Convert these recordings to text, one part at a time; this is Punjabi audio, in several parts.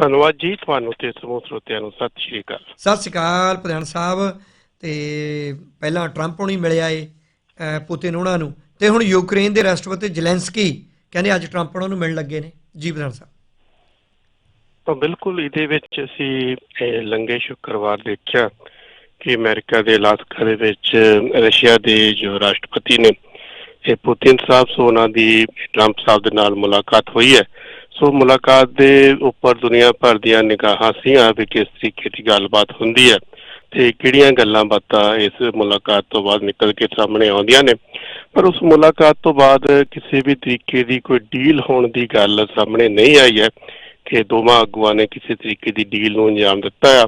ਧੰਨਵਾਦ ਜੀ ਤੁਹਾਨੂੰ ਤੇ ਸਮੂਹ ਸਰੋਤਿਆਂ ਨੂੰ। ਸਤਿ ਸ਼੍ਰੀ ਅਕਾਲ। ਸਤਿ ਸ਼੍ਰੀ ਅਕਾਲ ਪ੍ਰਧਾਨ ਸਾਹਿਬ। ਤੇ ਪਹਿਲਾਂ ਟਰੰਪ ਹੁਣੀ ਮਿਲਿਆ ਏ ਪੁਤਿਨ ਉਹਨਾਂ ਨੂੰ। ਤੇ ਹੁਣ ਯੂਕਰੇਨ ਦੇ ਰਾਸ਼ਟਰਪਤੀ ਜ਼ੈਲੈਂਸਕੀ ਕਹਿੰਦੇ ਅੱਜ ਟਰੰਪ ਉਹਨਾਂ ਨੂੰ ਮਿਲਣ ਲੱਗੇ ਨੇ। ਜੀ ਪ੍ਰਧਾਨ ਸਾਹਿਬ। ਤਾਂ ਬਿਲਕੁਲ ਇਹਦੇ ਵਿੱਚ ਅਸੀਂ ਲੰਗੇ ਸ਼ੁੱਕਰਵਾਰ ਦੇਖਿਆ ਕਿ ਅਮਰੀਕਾ ਦੇ ਇਲਾਕਾ ਦੇ ਵਿੱਚ ਰਸ਼ੀਆ ਦੇ ਜੋ ਰਾਸ਼ਟਰਪਤੀ ਨੇ ਇਹ ਪੁਤਿਨ ਸਾਹਿਬ ਸੋ ਉਹਨਾਂ ਦੀ ਟਰੰਪ ਸਾਹਿਬ ਦੇ ਨਾਲ ਮੁਲਾਕਾਤ ਹੋਈ ਹੈ। ਸੋ ਮੁਲਾਕਾਤ ਦੇ ਉੱਪਰ ਦੁਨੀਆ ਭਰ ਦੀਆਂ ਨਿਗਾਹਾਂ ਸੀਆਂ ਵੀ ਕਿਸ ਤਰੀਕੇ ਦੀ ਗੱਲਬਾਤ ਹੁੰਦੀ ਹੈ ਤੇ ਕਿਹੜੀਆਂ ਗੱਲਾਂ ਬਾਤਾਂ ਇਸ ਮੁਲਾਕਾਤ ਤੋਂ ਬਾਅਦ ਨਿਕਲ ਕੇ ਸਾਹਮਣੇ ਆਉਂਦੀਆਂ ਨੇ? ਪਰ ਉਸ ਮੁਲਾਕਾਤ ਤੋਂ ਬਾਅਦ ਕਿਸੇ ਵੀ ਤਰੀਕੇ ਦੀ ਕੋਈ ਡੀਲ ਹੋਣ ਦੀ ਗੱਲ ਸਾਹਮਣੇ ਨਹੀਂ ਆਈ ਹੈ ਕਿ ਦੋਵਾਂ ਆਗੂਆਂ ਨੇ ਕਿਸੇ ਤਰੀਕੇ ਦੀ ਡੀਲ ਨੂੰ ਅੰਜਾਮ ਦਿੱਤਾ ਆ।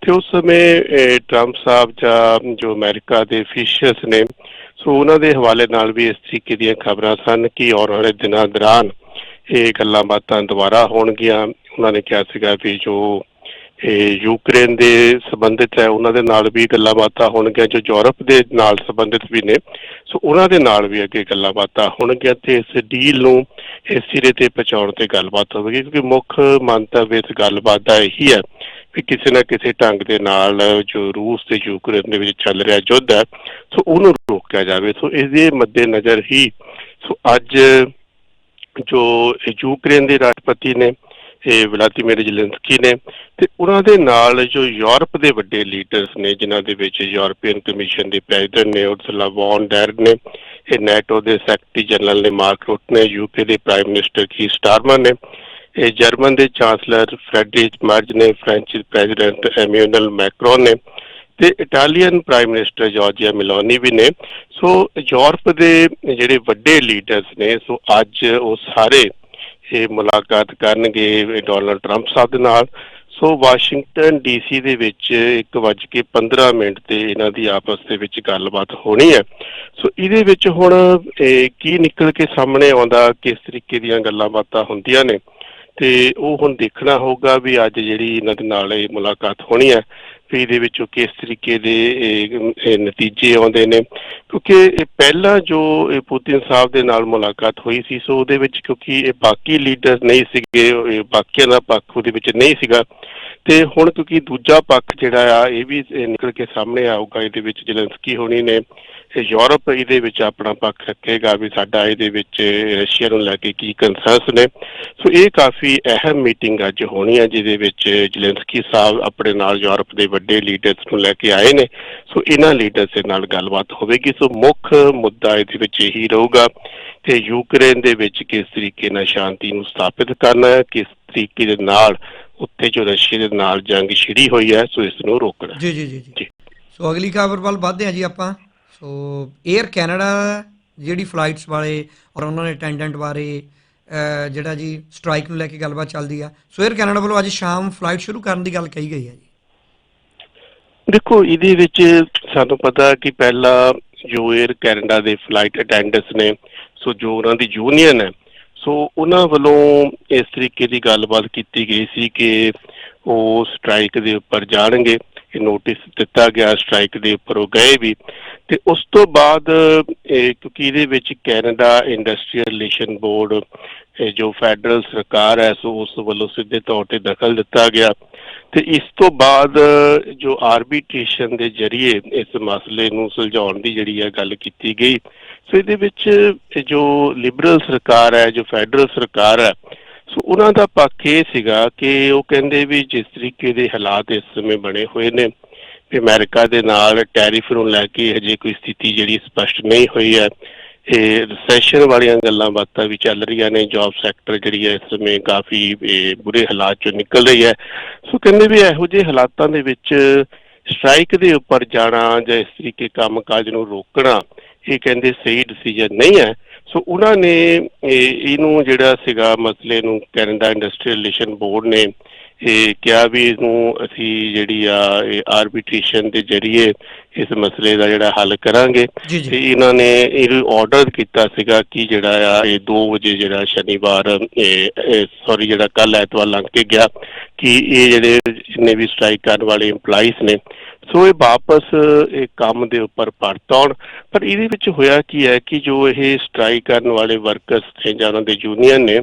ਤੇ ਉਸ ਸਮੇਂ ਟਰੰਪ ਸਾਹਿਬ ਜਾਂ ਜੋ ਅਮਰੀਕਾ ਦੇ ਅਫੀਸ਼ੀਅਲਸ ਨੇ, ਸੋ ਉਹਨਾਂ ਦੇ ਹਵਾਲੇ ਨਾਲ ਵੀ ਇਸ ਤਰੀਕੇ ਦੀਆਂ ਖਬਰਾਂ ਸਨ ਕਿ ਆਉਣ ਵਾਲੇ ਦਿਨਾਂ ਦੌਰਾਨ ਇਹ ਗੱਲਾਂ ਬਾਤਾਂ ਦੁਬਾਰਾ ਹੋਣਗੀਆਂ। ਉਹਨਾਂ ਨੇ ਕਿਹਾ ਸੀਗਾ ਵੀ ਜੋ ਇਹ ਯੂਕਰੇਨ ਦੇ ਸੰਬੰਧਿਤ ਹੈ, ਉਹਨਾਂ ਦੇ ਨਾਲ ਵੀ ਗੱਲਾਂ ਬਾਤਾਂ ਹੋਣਗੀਆਂ, ਜੋ ਯੂਰਪ ਦੇ ਨਾਲ ਸੰਬੰਧਿਤ ਵੀ ਨੇ। ਸੋ ਉਹਨਾਂ ਦੇ ਨਾਲ ਵੀ ਅੱਗੇ ਗੱਲਾਂ ਬਾਤਾਂ ਹੋਣਗੀਆਂ ਤੇ ਇਸ ਡੀਲ ਨੂੰ ਇਸ ਸਿਰੇ ਤੇ ਪਹੁੰਚਾਉਣ ਤੇ ਗੱਲਬਾਤ ਹੋਵੇਗੀ, ਕਿਉਂਕਿ ਮੁੱਖ ਮੰਤਵ ਇਸ ਗੱਲਬਾਤ ਦਾ ਇਹੀ ਹੈ ਵੀ ਕਿਸੇ ਨਾ ਕਿਸੇ ਢੰਗ ਦੇ ਨਾਲ ਜੋ ਰੂਸ ਤੇ ਯੂਕਰੇਨ ਦੇ ਵਿੱਚ ਚੱਲ ਰਿਹਾ ਯੁੱਧ ਹੈ, ਸੋ ਉਹਨੂੰ ਰੋਕਿਆ ਜਾਵੇ। ਸੋ ਇਸ ਦੇ ਮੱਦੇ ਨਜ਼ਰ ਹੀ ਸੋ ਅੱਜ ਜੋ ਯੂਕਰੇਨ ਦੇ ਰਾਸ਼ਟਰਪਤੀ ਨੇ, ਇਹ ਵਲਾਦੀਮੀਰ ਜ਼ੈਲੈਂਸਕੀ ਨੇ ਤੇ ਉਹਨਾਂ ਦੇ ਨਾਲ ਜੋ ਯੂਰਪ ਦੇ ਵੱਡੇ ਲੀਡਰਸ ਨੇ, ਜਿਨ੍ਹਾਂ ਦੇ ਵਿੱਚ ਯੂਰਪੀਅਨ ਕਮਿਸ਼ਨ ਦੇ ਪ੍ਰੈਜ਼ੀਡੈਂਟ ਨੇ, ਉਰਸੁਲਾ ਵੌਨ ਡੈਰ ਨੇ, ਇਹ ਨੈਟੋ ਦੇ ਸੈਕਟਰੀ ਜਨਰਲ ਨੇ, ਮਾਰਕ ਰੁਟ ਨੇ, ਯੂਕੇ ਦੇ ਪ੍ਰਾਈਮ ਮਿਨਿਸਟਰ ਕੀ ਸਟਾਰਮਰ ਨੇ, ਇਹ ਜਰਮਨ ਦੇ ਚਾਂਸਲਰ ਫ੍ਰੈਡਰਿਕ ਮਰਜ ਨੇ, ਫ੍ਰੈਂਚ ਪ੍ਰੈਜ਼ੀਡੈਂਟ ਐਮੈਨੂਅਲ ਮੈਕਰੋਨ ਨੇ ਤੇ Italian prime minister Giorgia Meloni ਵੀ ਨੇ। ਸੋ ਯੂਰਪ ਦੇ ਜਿਹੜੇ ਵੱਡੇ ਲੀਡਰਸ ਨੇ ਸੋ ਅੱਜ ਉਹ ਸਾਰੇ ਇਹ ਮੁਲਾਕਾਤ ਕਰਨਗੇ ਡੋਨਲਡ ਟਰੰਪ ਸਾਹਿਬ ਦੇ ਨਾਲ। ਸੋ ਵਾਸ਼ਿੰਗਟਨ ਡੀਸੀ ਦੇ ਵਿੱਚ 1:15 ਮਿੰਟ ਤੇ ਇਹਨਾਂ ਦੀ ਆਪਸ ਦੇ ਵਿੱਚ ਗੱਲਬਾਤ ਹੋਣੀ ਹੈ। ਸੋ ਇਹਦੇ ਵਿੱਚ ਹੁਣ ਇਹ ਕੀ ਨਿਕਲ ਕੇ ਸਾਹਮਣੇ ਆਉਂਦਾ, ਕਿਸ ਤਰੀਕੇ ਦੀਆਂ ਗੱਲਾਂ ਬਾਤਾਂ ਹੁੰਦੀਆਂ ਨੇ। ਤੇ ਉਹ ਹੁਣ ਦੇਖਣਾ ਹੋਊਗਾ ਵੀ ਅੱਜ ਜਿਹੜੀ ਇਹਨਾਂ ਦੇ ਨਾਲ ਇਹ ਮੁਲਾਕਾਤ ਹੋਣੀ ਹੈ। ਵੀ ਇਹਦੇ ਵਿੱਚੋਂ ਕਿਸ ਤਰੀਕੇ ਦੇ ਨਤੀਜੇ ਆਉਂਦੇ ਨੇ। ਕਿਉਂਕਿ ਪਹਿਲਾਂ ਜੋ ਇਹ ਪੁਤਿਨ ਸਾਹਿਬ ਦੇ ਨਾਲ ਮੁਲਾਕਾਤ ਹੋਈ ਸੀ, ਸੋ ਉਹਦੇ ਵਿੱਚ ਕਿਉਂਕਿ ਇਹ ਬਾਕੀ ਲੀਡਰ ਨਹੀਂ ਸੀਗੇ ਬਾਕੀਆਂ ਦਾ ਪੱਖ ਉਹਦੇ ਵਿੱਚ ਨਹੀਂ ਸੀਗਾ। ਤੇ ਹੁਣ ਕਿਉਂਕਿ ਦੂਜਾ ਪੱਖ ਜਿਹੜਾ ਆ, ਇਹ ਵੀ ਨਿਕਲ ਕੇ ਸਾਹਮਣੇ ਆਊਗਾ, ਇਹਦੇ ਵਿੱਚ ਜਲੰਸਕੀ ਹੋਣੀ ਨੇ। ਯੂਰਪ ਇਹਦੇ ਵਿੱਚ ਆਪਣਾ ਪੱਖ ਰੱਖੇਗਾ ਵੀ ਸਾਡਾ ਇਹਦੇ ਵਿੱਚ ਰਸ਼ੀਆ ਨੂੰ ਲੈ ਕੇ ਕੀ ਕੰਸਰਨਸ ਨੇ। ਸੋ ਇਹ ਕਾਫੀ ਅਹਿਮ ਮੀਟਿੰਗ ਅੱਜ ਹੋਣੀ ਹੈ ਜਿਹਦੇ ਵਿੱਚ ਜ਼ੈਲੈਂਸਕੀ ਸਾਹਿਬ ਆਪਣੇ ਨਾਲ ਯੂਰਪ ਦੇ ਵੱਡੇ ਲੀਡਰਸ ਨੂੰ ਲੈ ਕੇ ਆਏ ਨੇ। ਸੋ ਇਹਨਾਂ ਲੀਡਰਸ ਦੇ ਨਾਲ ਗੱਲਬਾਤ ਹੋਵੇਗੀ। ਸੋ ਮੁੱਖ ਮੁੱਦਾ ਇਹਦੇ ਵਿੱਚ ਇਹੀ ਰਹੂਗਾ ਕਿ ਯੂਕਰੇਨ ਦੇ ਵਿੱਚ ਕਿਸ ਤਰੀਕੇ ਨਾਲ ਸ਼ਾਂਤੀ ਨੂੰ ਸਥਾਪਿਤ ਕਰਨਾ ਹੈ, ਕਿਸ ਤਰੀਕੇ ਦੇ ਨਾਲ ਉੱਥੇ ਜੋ ਰਸ਼ੀਆ ਦੇ ਨਾਲ ਜੰਗ ਛਿੜੀ ਹੋਈ ਹੈ, ਸੋ ਇਸ ਨੂੰ ਰੋਕਣਾ ਜੀ ਜੀ ਜੀ। ਸੋ ਅਗਲੀ ਖਬਰ ਵੱਲ ਵਧਦੇ ਹਾਂ ਜੀ ਆਪਾਂ। ਸੋ 에ਅਰ ਕੈਨੇਡਾ ਜਿਹੜੀ ਫਲਾਈਟਸ ਵਾਲੇ ਔਰ ਉਹਨਾਂ ਦੇ ਅਟੈਂਡੈਂਟ ਬਾਰੇ ਜਿਹੜਾ ਜੀ ਸਟ੍ਰਾਈਕ ਨੂੰ ਲੈ ਕੇ ਗੱਲਬਾਤ ਚੱਲਦੀ ਆ। ਸੋ 에ਅਰ ਕੈਨੇਡਾ ਵੱਲੋਂ ਅੱਜ ਸ਼ਾਮ ਫਲਾਈਟ ਸ਼ੁਰੂ ਕਰਨ ਦੀ ਗੱਲ ਕਹੀ ਗਈ ਹੈ ਜੀ। ਦੇਖੋ, ਇਹਦੇ ਵਿੱਚ ਸਾਨੂੰ ਪਤਾ ਕਿ ਪਹਿਲਾ ਜੋ 에ਅਰ ਕੈਨੇਡਾ ਦੇ ਫਲਾਈਟ ਅਟੈਂਡੈਂਟਸ ਨੇ, ਸੋ ਜੋ ਉਹਨਾਂ ਦੀ ਯੂਨੀਅਨ ਹੈ, ਸੋ ਉਹਨਾਂ ਵੱਲੋਂ ਇਸ ਤਰੀਕੇ ਦੀ ਗੱਲਬਾਤ ਕੀਤੀ ਗਈ ਸੀ ਕਿ ਉਹ ਸਟ੍ਰਾਈਕ ਦੇ ਉੱਪਰ ਜਾਣਗੇ। ਨੋਟਿਸ ਦਿੱਤਾ ਗਿਆ ਸਟ੍ਰਾਈਕ ਦੇ ਉੱਪਰ ਉਹ ਗਏ ਵੀ। ਤੇ ਉਸ ਤੋਂ ਬਾਅਦ ਕਿਉਂਕਿ ਇਹਦੇ ਵਿੱਚ ਕੈਨੇਡਾ ਇੰਡਸਟਰੀਅਲ ਰਿਲੇਸ਼ਨ ਬੋਰਡ ਜੋ ਫੈਡਰਲ ਸਰਕਾਰ ਹੈ, ਸੋ ਉਸ ਵੱਲੋਂ ਸਿੱਧੇ ਤੌਰ ਤੇ ਦਖਲ ਦਿੱਤਾ ਗਿਆ। ਤੇ ਇਸ ਤੋਂ ਬਾਅਦ, ਜੋ ਆਰਬਿਟ੍ਰੇਸ਼ਨ ਦੇ ਜ਼ਰੀਏ ਇਸ ਮਸਲੇ ਨੂੰ ਸੁਲਝਾਉਣ ਦੀ ਜਿਹੜੀ ਹੈ ਗੱਲ ਕੀਤੀ ਗਈ। ਸੋ ਇਹਦੇ ਵਿੱਚ ਜੋ ਲਿਬਰਲ ਸਰਕਾਰ ਹੈ, ਜੋ ਫੈਡਰਲ ਸਰਕਾਰ ਹੈ ਸੋ ਉਹਨਾਂ ਦਾ ਪੱਖ ਇਹ ਸੀਗਾ ਕਿ ਉਹ ਕਹਿੰਦੇ ਵੀ ਜਿਸ ਤਰੀਕੇ ਦੇ ਹਾਲਾਤ ਇਸ ਸਮੇਂ ਬਣੇ ਹੋਏ ਨੇ ਵੀ ਅਮਰੀਕਾ ਦੇ ਨਾਲ ਟੈਰਿਫ ਨੂੰ ਲੈ ਕੇ ਹਜੇ ਕੋਈ ਸਥਿਤੀ ਜਿਹੜੀ ਸਪਸ਼ਟ ਨਹੀਂ ਹੋਈ ਹੈ। ਇਹ ਰਿਸੈਸ਼ਨ ਵਾਲੀਆਂ ਗੱਲਾਂ ਬਾਤਾਂ ਵੀ ਚੱਲ ਰਹੀਆਂ ਨੇ ਜੌਬ ਸੈਕਟਰ ਜਿਹੜੀ ਹੈ ਇਸ ਸਮੇਂ ਕਾਫੀ ਇਹ, ਬੁਰੇ ਹਾਲਾਤ ਚੋਂ ਨਿਕਲ ਰਹੀ ਹੈ। ਸੋ ਕਹਿੰਦੇ ਵੀ ਇਹੋ ਜਿਹੇ ਹਾਲਾਤਾਂ ਦੇ ਵਿੱਚ ਸਟ੍ਰਾਈਕ ਦੇ ਉੱਪਰ ਜਾਣਾ ਜਾਂ ਇਸ ਤਰੀਕੇ ਕੰਮਕਾਜ ਨੂੰ ਰੋਕਣਾ ਇਹ ਕਹਿੰਦੇ ਸਹੀ ਡਿਸੀਜਨ ਨਹੀਂ ਹੈ। ਸੋ ਉਹਨਾਂ ਨੇ ਇਹਨੂੰ ਜਿਹੜਾ ਸੀਗਾ ਮਸਲੇ ਨੂੰ ਕੈਨੇਡਾ ਇੰਡਸਟਰੀਅਲ ਰਿਲੇਸ਼ਨ ਬੋਰਡ ਨੇ, ਇਹ ਕਿਹਾ ਵੀ ਇਹਨੂੰ ਅਸੀਂ ਜਿਹੜੀ ਆ, ਇਹ ਆਰਬਿਟ੍ਰੇਸ਼ਨ ਦੇ ਜ਼ਰੀਏ ਇਸ ਮਸਲੇ ਦਾ ਜਿਹੜਾ ਹੱਲ ਕਰਾਂਗੇ। ਤੇ ਇਹਨਾਂ ਨੇ ਇਹ ਆਰਡਰ ਕੀਤਾ ਸੀਗਾ ਕਿ ਜਿਹੜਾ ਆ ਇਹ 2 ਵਜੇ ਜਿਹੜਾ ਸ਼ਨੀਵਾਰ ਸੌਰੀ ਜਿਹੜਾ ਕੱਲ ਐਤਵਾਰ ਲੰਘ ਕੇ ਗਿਆ ਕਿ ਇਹ ਜਿਹੜੇ ਜਿੰਨੇ ਵੀ ਸਟ੍ਰਾਈਕ ਕਰਨ ਵਾਲੇ EMPLOYEES ਨੇ ਸੋ ਇਹ ਵਾਪਸ ਇਹ ਕੰਮ ਦੇ ਉੱਪਰ ਪਰਤ ਆਉਣ। ਪਰ ਇਹਦੇ ਵਿੱਚ ਹੋਇਆ ਕੀ ਹੈ ਕਿ ਜੋ ਇਹ ਸਟ੍ਰਾਈਕ ਕਰਨ ਵਾਲੇ ਵਰਕਰਸ ਨੇ ਜਾਂ ਉਹਨਾਂ ਦੇ ਯੂਨੀਅਨ ਨੇ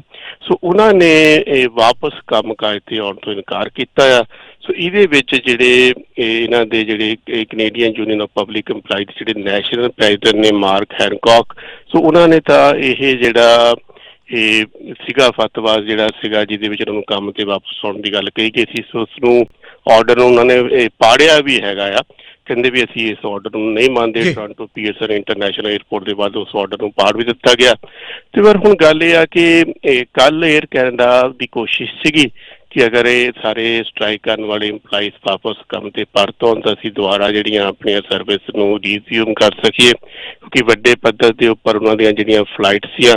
ਸੋ ਉਹਨਾਂ ਨੇ ਇਹ ਵਾਪਸ ਕੰਮ ਕਾਜ ਤੇ ਆਉਣ ਤੋਂ ਇਨਕਾਰ ਕੀਤਾ ਆ। ਸੋ ਇਹਦੇ ਵਿੱਚ ਜਿਹੜੇ ਇਹ ਇਹਨਾਂ ਦੇ ਜਿਹੜੇ ਕੈਨੇਡੀਅਨ ਯੂਨੀਅਨ ਆਫ ਪਬਲਿਕ ਦੇ ਜਿਹੜੇ ਨੈਸ਼ਨਲ ਪ੍ਰੈਜ਼ੀਡੈਂਟ ਨੇ ਮਾਰਕ ਹੈਨਕੌਕ ਸੋ ਉਹਨਾਂ ਨੇ ਤਾਂ ਇਹ ਜਿਹੜਾ ਇਹ ਸੀਗਾ ਫਤਵਾ ਜਿਹੜਾ ਸੀਗਾ ਜਿਹਦੇ ਵਿੱਚ ਉਹਨਾਂ ਨੂੰ ਕੰਮ ਤੇ ਵਾਪਸ ਆਉਣ ਦੀ ਗੱਲ ਕਹੀ ਗਈ ਸੀ। ਸੋ ਉਸ ਨੂੰ ਆਰਡਰ ਨੂੰ ਉਹਨਾਂ ਨੇ ਪਾੜਿਆ ਵੀ ਹੈਗਾ ਆ। ਕਹਿੰਦੇ ਵੀ ਅਸੀਂ ਇਸ ਆਰਡਰ ਨੂੰ ਨਹੀਂ ਮੰਨਦੇ। ਟੋਰਾਂਟੋ ਪੀਐਸਆਰ ਇੰਟਰਨੈਸ਼ਨਲ 에ਅਰਪੋਰਟ ਦੇ ਬਾਅਦ ਉਸ ਆਰਡਰ ਨੂੰ ਪਾੜ ਵੀ ਦਿੱਤਾ ਗਿਆ। ਤੇ ਪਰ ਹੁਣ ਗੱਲ ਇਹ ਆ ਕਿ ਕੱਲ 에ਅਰ ਕੈਨੇਡਾ ਦੀ ਕੋਸ਼ਿਸ਼ ਸੀਗੀ ਕਿ ਅਗਰ ਇਹ ਸਾਰੇ ਸਟ੍ਰਾਈਕ ਕਰਨ ਵਾਲੇ EMPLOYEES ਵਾਪਸ ਕੰਮ ਤੇ ਪਰਤ ਆਉਣ ਤਾਂ ਅਸੀਂ ਦੁਬਾਰਾ ਜਿਹੜੀਆਂ ਆਪਣੀਆਂ ਸਰਵਿਸ ਨੂੰ ਰੀਜ਼ਿਊਮ ਕਰ ਸਕੀਏ, ਕਿਉਂਕਿ ਵੱਡੇ ਪੱਧਰ ਦੇ ਉੱਪਰ ਉਹਨਾਂ ਦੀਆਂ ਜਿਹੜੀਆਂ ਫਲਾਈਟਸ ਸੀ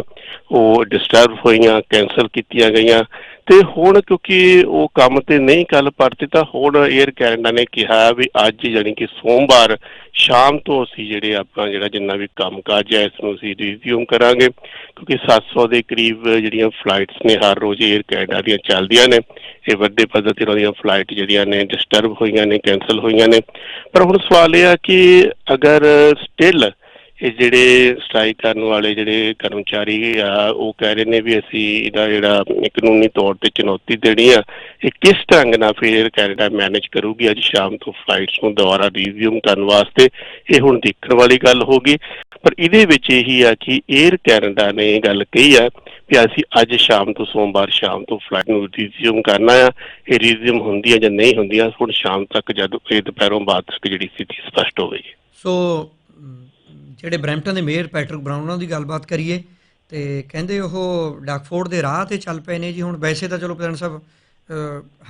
ਉਹ ਡਿਸਟਰਬ ਹੋਈਆਂ ਕੈਨਸਲ ਕੀਤੀਆਂ ਗਈਆਂ। ਤੇ ਹੁਣ ਕਿਉਂਕਿ ਉਹ ਕੰਮ ਤੇ ਨਹੀਂ ਕੱਲ ਪਰਤੇ ਤਾਂ ਹੁਣ 에ਅਰ ਕੈਨੇਡਾ ਨੇ ਕਿਹਾ ਵੀ ਅੱਜ ਯਾਨੀ ਕਿ ਸੋਮਵਾਰ ਸ਼ਾਮ ਤੋਂ ਅਸੀਂ ਜਿਹੜੇ ਆਪਣਾ ਜਿਹੜਾ ਜਿੰਨਾ ਵੀ ਕੰਮਕਾਜ ਹੈ, ਇਸ ਨੂੰ ਅਸੀਂ ਰਿਜ਼ਿਊਮ ਕਰਾਂਗੇ। ਕਿਉਂਕਿ 700 ਦੇ ਕਰੀਬ ਜਿਹੜੀਆਂ ਫਲਾਈਟਸ ਨੇ, ਹਰ ਰੋਜ਼ 에ਅਰ ਕੈਨੇਡਾ ਦੀਆਂ ਚੱਲਦੀਆਂ ਨੇ। ਇਹ ਵੱਡੇ ਪੱਧਰ ਤੇ ਉਹਨਾਂ ਦੀਆਂ ਫਲਾਈਟ ਜਿਹੜੀਆਂ ਨੇ ਡਿਸਟਰਬ ਹੋਈਆਂ ਨੇ ਕੈਨਸਲ ਹੋਈਆਂ ਨੇ। ਪਰ ਹੁਣ ਸਵਾਲ ਇਹ ਆ ਕਿ ਅਗਰ ਸਟਿਲ ਇਹ ਜਿਹੜੇ ਸਟ੍ਰਾਈਕ ਕਰਨ ਵਾਲੇ ਜਿਹੜੇ ਕਰਮਚਾਰੀ ਆ, ਉਹ ਕਹਿ ਰਹੇ ਨੇ ਵੀ ਅਸੀਂ ਇਹਦਾ ਜਿਹੜਾ ਕਾਨੂੰਨੀ ਤੌਰ ਤੇ ਚੁਣੌਤੀ ਦੇਣੀ ਆ, ਇਹ ਕਿਸ ਢੰਗ ਨਾਲ ਫਿਰ ਕੈਨੇਡਾ ਮੈਨੇਜ ਕਰੂਗੀ? ਅੱਜ ਸ਼ਾਮ ਤੋਂ ਫਲਾਈਟਸ ਨੂੰ ਦੁਬਾਰਾ ਰਿਜ਼ਿਊਮ ਕਰਨ ਵਾਸਤੇ ਇਹ ਹੁਣ ਦੇਖਣ ਵਾਲੀ ਗੱਲ ਹੋਗੀ ਪਰ ਇਹਦੇ ਵਿੱਚ ਇਹੀ ਆ ਕਿ 에ਅਰ ਕੈਨੇਡਾ ਨੇ ਇਹ ਗੱਲ ਕਹੀ ਆ ਕਿ ਅਸੀਂ ਅੱਜ ਸ਼ਾਮ ਤੋਂ ਸੋਮਵਾਰ ਸ਼ਾਮ ਤੋਂ ਫਲਾਈਟ ਨੂੰ ਰੀਜ਼ਿਊਮ ਕਰਨਾ ਆ। ਇਹ ਰੀਜਿਊਮ ਹੁੰਦੀ ਆ ਜਾਂ ਨਹੀਂ ਹੁੰਦੀ ਆ, ਹੁਣ ਸ਼ਾਮ ਤੱਕ ਜਦ ਇਹ ਦੁਪਹਿਰੋਂ ਬਾਅਦ ਤੱਕ ਜਿਹੜੀ ਸਥਿਤੀ ਸਪਸ਼ਟ ਹੋਵੇਗੀ। ਸੋ ਜਿਹੜੇ ਬਰੈਂਪਟਨ ਦੇ ਮੇਅਰ ਪੈਟਰਿਕ ਬਰਾਊਨ, ਉਹਨਾਂ ਦੀ ਗੱਲਬਾਤ ਕਰੀਏ, ਤੇ ਕਹਿੰਦੇ ਉਹ ਡਾਕਫੋਰਡ ਦੇ ਰਾਹ ਤੇ ਚੱਲ ਪਏ ਨੇ ਜੀ। ਹੁਣ ਵੈਸੇ ਤਾਂ ਚਲੋ ਪ੍ਰਧਾਨ ਸਾਹਿਬ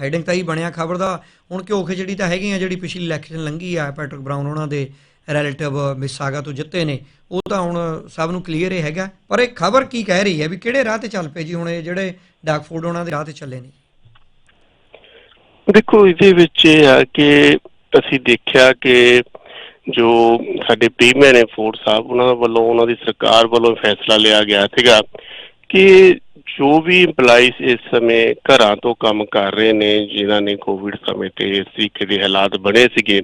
ਹੈਡਿੰਗ ਤਾਂ ਹੀ ਬਣਿਆ ਖਬਰ ਦਾ। ਹੁਣ ਕਿਉਂ ਜਿਹੜੀ ਤਾਂ ਹੈਗੀ ਆ ਜਿਹੜੀ ਪਿਛਲੀ ਇਲੈਕਸ਼ਨ ਲੰਘੀ ਆ ਪੈਟਰਿਕ ਬਰਾਊਨ, ਉਹਨਾਂ ਦੇ ਰਿਲੇਟਿਵ ਮਿਸਾਗਾ ਤੋਂ ਜਿੱਤੇ ਨੇ, ਉਹ ਤਾਂ ਹੁਣ ਸਭ ਨੂੰ ਕਲੀਅਰ ਹੀ ਹੈਗਾ। ਪਰ ਇਹ ਖਬਰ ਕੀ ਕਹਿ ਰਹੀ ਹੈ ਵੀ ਕਿਹੜੇ ਰਾਹ ਤੇ ਚੱਲ ਪਏ ਜੀ ਹੁਣ ਇਹ ਜਿਹੜੇ ਡਾਕਫੋਰਡ, ਉਹਨਾਂ ਦੇ ਰਾਹ ਤੇ ਚੱਲੇ ਨੇ? ਦੇਖੋ, ਇਹਦੇ ਵਿੱਚ ਇਹ ਆ ਕਿ ਅਸੀਂ ਦੇਖਿਆ ਕਿ ਜੋ ਸਾਡੇ ਪ੍ਰੀਮੀਅਰ ਨੇ ਫੋਰਡ ਸਾਹਿਬ, ਉਹਨਾਂ ਵੱਲੋਂ, ਉਹਨਾਂ ਦੀ ਸਰਕਾਰ ਵੱਲੋਂ ਫੈਸਲਾ ਲਿਆ ਗਿਆ ਸੀਗਾ ਕਿ ਜੋ ਵੀ EMPLOYEES ਇਸ ਸਮੇਂ ਘਰਾਂ ਤੋਂ ਕੰਮ ਕਰ ਰਹੇ ਨੇ, ਜਿਨ੍ਹਾਂ ਨੇ ਕੋਵਿਡ ਸਮੇਂ ਤੇ ਇਸ ਤਰੀਕੇ ਦੇ ਹਾਲਾਤ ਬਣੇ ਸੀਗੇ,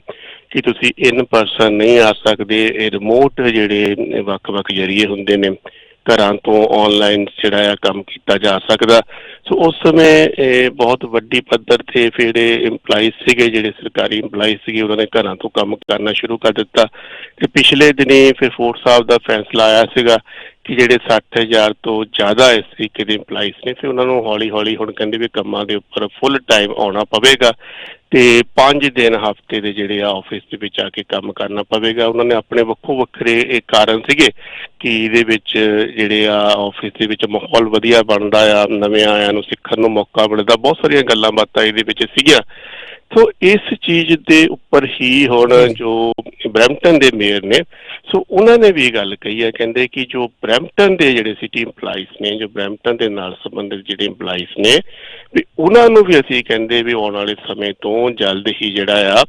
ਕਿ ਤੁਸੀਂ ਇਨ ਪਰਸਨ ਨਹੀਂ ਆ ਸਕਦੇ, ਇਹ ਰਿਮੋਟ ਜਿਹੜੇ ਵੱਖ-ਵੱਖ ਜਰੀਏ ਹੁੰਦੇ ਨੇ। ਘਰਾਂ ਤੋਂ ਆਨਲਾਈਨ ਜਿਹੜਾ ਆ ਕੰਮ ਕੀਤਾ ਜਾ ਸਕਦਾ। ਸੋ ਉਸ ਸਮੇਂ ਇਹ ਬਹੁਤ ਵੱਡੀ ਪੱਧਰ ਤੇ ਫਿਰ ਇਹ EMPLOYEES ਸੀਗੇ, ਜਿਹੜੇ ਸਰਕਾਰੀ EMPLOYEES ਸੀਗੇ, ਉਹਨਾਂ ਨੇ ਘਰਾਂ ਤੋਂ ਕੰਮ ਕਰਨਾ ਸ਼ੁਰੂ ਕਰ ਦਿੱਤਾ। ਤੇ ਪਿਛਲੇ ਦਿਨੀ ਫਿਰ ਫੋਰ ਸਾਹਿਬ ਦਾ ਫੈਸਲਾ ਆਇਆ ਸੀਗਾ ਕਿ ਜਿਹੜੇ 60000 ਤੋਂ ਜ਼ਿਆਦਾ ਇਸ ਤਰੀਕੇ ਦੇ EMPLOYEES ਨੇ ਤੇ ਉਹਨਾਂ ਨੂੰ ਹੌਲੀ-ਹੌਲੀ ਹੁਣ ਕਹਿੰਦੇ ਵੀ ਕੰਮਾਂ ਦੇ ਉੱਪਰ ਫੁੱਲ ਟਾਈਮ ਆਉਣਾ ਪਵੇਗਾ ਤੇ 5 ਦਿਨ ਹਫ਼ਤੇ ਦੇ ਜਿਹੜੇ ਆ ਆਫਿਸ ਦੇ ਵਿੱਚ ਆ ਕੇ ਕੰਮ ਕਰਨਾ ਪਵੇਗਾ। ਉਹਨਾਂ ਨੇ ਆਪਣੇ ਵੱਖੋ ਵੱਖਰੇ ਇਹ ਕਾਰਨ ਸੀਗੇ ਕਿ ਇਹਦੇ ਵਿੱਚ ਜਿਹੜੇ ਆ ਆਫਿਸ ਦੇ ਵਿੱਚ ਮਾਹੌਲ ਵਧੀਆ ਬਣਦਾ ਆ, ਨਵੇਂ ਆਇਆਂ ਨੂੰ ਸਿੱਖਣ ਨੂੰ ਮੌਕਾ ਮਿਲਦਾ। ਬਹੁਤ ਸਾਰੀਆਂ ਗੱਲਾਂ ਬਾਤਾਂ ਇਹਦੇ ਵਿੱਚ ਸੀਗੀਆਂ। ਸੋ ਇਸ ਚੀਜ਼ ਦੇ ਉੱਪਰ ਹੀ ਹੁਣ ਜੋ ਬ੍ਰੈਂਪਟਨ ਦੇ ਮੇਅਰ ਨੇ ਸੋ ਉਹਨਾਂ ਨੇ ਵੀ ਇਹ ਗੱਲ ਕਹੀ ਹੈ ਕਹਿੰਦੇ ਕਿ ਜੋ ਬ੍ਰੈਂਪਟਨ ਦੇ ਜਿਹੜੇ ਸਿਟੀ EMPLOYEES ਨੇ ਜੋ ਬ੍ਰੈਂਪਟਨ ਦੇ ਨਾਲ ਸੰਬੰਧਿਤ ਜਿਹੜੇ EMPLOYEES ਨੇ ਵੀ ਉਹਨਾਂ ਨੂੰ ਵੀ ਅਸੀਂ ਕਹਿੰਦੇ ਵੀ ਆਉਣ ਵਾਲੇ ਸਮੇਂ ਤੋਂ ਜਲਦ ਹੀ ਜਿਹੜਾ ਆ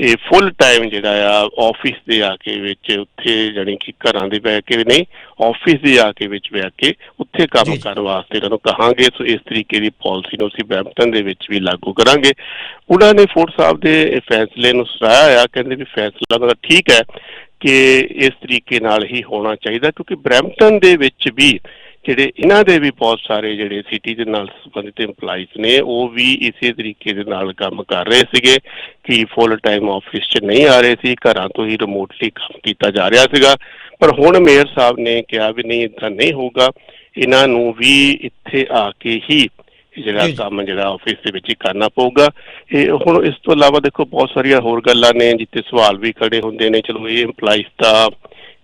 ਇਹ ਫੁੱਲ ਟਾਈਮ ਜਿਹੜਾ ਆ ਆਫਿਸ ਦੇ ਆ ਕੇ ਵਿੱਚ ਉੱਥੇ ਜਾਣੀ ਕਿ ਘਰਾਂ ਦੇ ਬਹਿ ਕੇ ਨਹੀਂ ਆਫਿਸ ਦੇ ਆ ਕੇ ਵਿੱਚ ਬਹਿ ਕੇ ਉੱਥੇ ਕੰਮ। ਕਰਨ ਵਾਸਤੇ ਇਹਨਾਂ ਨੂੰ ਕਹਾਂਗੇ। ਸੋ ਇਸ ਤਰੀਕੇ ਦੀ ਪਾਲਿਸੀ ਨੂੰ ਅਸੀਂ ਬ੍ਰੈਂਪਟਨ ਦੇ ਵਿੱਚ ਵੀ ਲਾਗੂ ਕਰਾਂਗੇ। ਉਹਨਾਂ ਨੇ ਫੋਰਡ ਸਾਹਿਬ ਦੇ ਫੈਸਲੇ ਨੂੰ ਸਰਾਹਿਆ ਆ ਕਹਿੰਦੇ ਵੀ ਫੈਸਲਾ ਦਾ ਠੀਕ ਹੈ ਕਿ ਇਸ ਤਰੀਕੇ ਨਾਲ ਹੀ ਹੋਣਾ ਚਾਹੀਦਾ, ਕਿਉਂਕਿ ਬ੍ਰੈਂਪਟਨ ਦੇ ਵਿੱਚ ਵੀ ਜਿਹੜੇ ਇਹਨਾਂ ਦੇ ਵੀ ਬਹੁਤ ਸਾਰੇ ਜਿਹੜੇ ਸਿਟੀ ਦੇ ਨਾਲ ਸੰਬੰਧਿਤ EMPLOYEES ਨੇ, ਉਹ ਵੀ ਇਸੇ ਤਰੀਕੇ ਦੇ ਨਾਲ ਕੰਮ ਕਰ ਰਹੇ ਸੀਗੇ ਕਿ ਫੁੱਲ ਟਾਈਮ ਆਫਿਸ 'ਚ ਨਹੀਂ ਆ ਰਹੇ ਸੀ, ਘਰਾਂ ਤੋਂ ਹੀ ਰਿਮੋਟਲੀ ਕੰਮ ਕੀਤਾ ਜਾ ਰਿਹਾ ਸੀਗਾ। ਪਰ ਹੁਣ ਮੇਅਰ ਸਾਹਿਬ ਨੇ ਕਿਹਾ ਵੀ ਨਹੀਂ, ਇਦਾਂ ਨਹੀਂ ਹੋਊਗਾ। ਇਹਨਾਂ ਨੂੰ ਵੀ ਇੱਥੇ ਆ ਕੇ ਹੀ ਜਿਹੜਾ। ਕੰਮ ਜਿਹੜਾ ਆਫਿਸ ਦੇ ਵਿੱਚ ਹੀ ਕਰਨਾ ਪਊਗਾ। ਇਹ ਹੁਣ ਇਸ ਤੋਂ ਇਲਾਵਾ ਦੇਖੋ ਬਹੁਤ ਸਾਰੀਆਂ ਹੋਰ ਗੱਲਾਂ ਨੇ ਜਿੱਤੇ ਸਵਾਲ ਵੀ ਖੜੇ ਹੁੰਦੇ ਨੇ ਚਲੋ ਇਹ EMPLOYEES ਤਾਂ